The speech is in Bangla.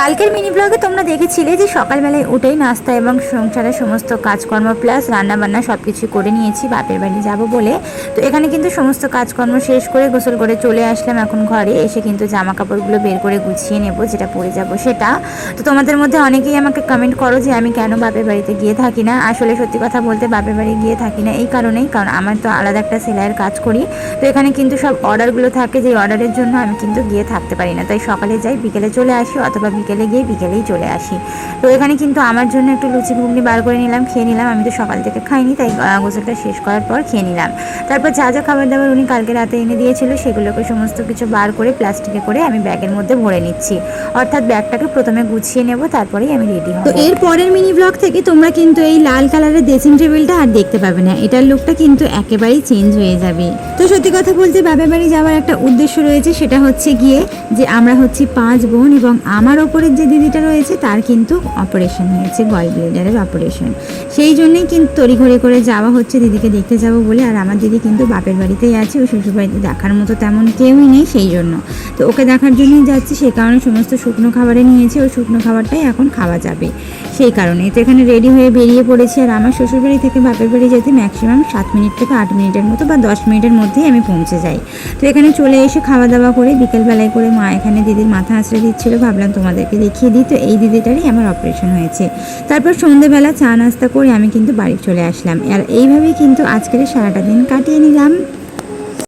কালকের মিনি ব্লগে তোমরা দেখেছিলে যে সকালবেলায় উঠেই নাস্তা এবং সংসারের সমস্ত কাজকর্ম প্লাস রান্নাবান্না সব কিছু করে নিয়েছি, বাপের বাড়ি যাব বলে। তো এখানে কিন্তু সমস্ত কাজকর্ম শেষ করে গোসল করে চলে আসলাম এখন ঘরে। এসে কিন্তু জামা কাপড়গুলো বের করে গুছিয়ে নেব, যেটা পরে যাব সেটা। তো তোমাদের মধ্যে অনেকেই আমাকে কমেন্ট করো যে আমি কেন বাপের বাড়িতে গিয়ে থাকি না? আসলে সত্যি কথা বলতে বাপের বাড়ি গিয়ে থাকি না এই কারণেই, কারণ আমার তো আলাদা একটা সেলাইয়ের কাজ করি। তো এখানে কিন্তু সব অর্ডারগুলো থাকে যে অর্ডারের জন্য আমি কিন্তু গিয়ে থাকতে পারি না। তাই সকালে যাই, বিকেলে চলে আসি অথবা বিকেলে গিয়ে বিকেলেই চলে আসি। তো এখানে কিন্তু আমার জন্য একটু লুচি ঘুগনি বার করে নিলাম, খেয়ে নিলাম। আমি তো সকাল থেকে খাইনি, তাই গোসলটা শেষ করার পর খেয়ে নিলাম। তারপর যা যা খাবার দাবার উনি কালকে রাতে এনে দিয়েছিল, সেগুলোকে সমস্ত কিছু বার করে প্লাস্টিকে করে আমি ব্যাগের মধ্যে ভরে নিচ্ছি। অর্থাৎ ব্যাগটাকে প্রথমে গুছিয়ে নেব, তারপরেই আমি রেডি হব। তো এর পরের মিনি ব্লগ থেকে তোমরা কিন্তু এই লাল কালারের ড্রেসিং টেবিলটা আর দেখতে পাবে না। এটার লুকটা কিন্তু একেবারেই চেঞ্জ হয়ে যাবে। তো সত্যি কথা বলতে বাবার বাড়ি যাওয়ার একটা উদ্দেশ্য রয়েছে, সেটা হচ্ছে গিয়ে যে আমরা হচ্ছি পাঁচ বোন এবং আমার ওপরের যে দিদিটা রয়েছে, তার কিন্তু অপারেশন হয়েছে গল ব্লেডারের অপারেশন সেই জন্যই কিন্তু তড়িঘড়ি করে যাওয়া হচ্ছে, দিদিকে দেখতে যাব বলে। আর আমার দিদি কিন্তু বাপের বাড়িতেই আছে, ও শ্বশুর বাড়িতে দেখার মতো তেমন কেউই নেই, সেই জন্য। তো ওকে দেখার জন্যই যাচ্ছি, সেই কারণে সমস্ত শুকনো খাবারে নিয়েছে, ওই শুকনো খাবারটাই এখন খাওয়া যাবে। সেই কারণে তো এখানে রেডি হয়ে বেরিয়ে পড়েছি আর আমার শ্বশুরবাড়ি থেকে বাপের বাড়ি যেতে ম্যাক্সিমাম সাত মিনিট থেকে আট মিনিটের মতো বা দশ মিনিটের মধ্যেই আমি পৌঁছে যাই। তো এখানে চলে এসে খাওয়া দাওয়া করে বিকেলবেলায় করে মা এখানে দিদির মাথা আঁচড়ে দিচ্ছিল, ভাবলাম তোমাদেরকে দেখিয়ে দিই। তো এই দিদিটারই আমার অপারেশন হয়েছে। তারপর সন্ধেবেলা চা নাস্তা করে আমি কিন্তু বাড়ি চলে আসলাম। আর এইভাবেই কিন্তু আজকের সারাটা দিন কাটিয়ে নিলাম।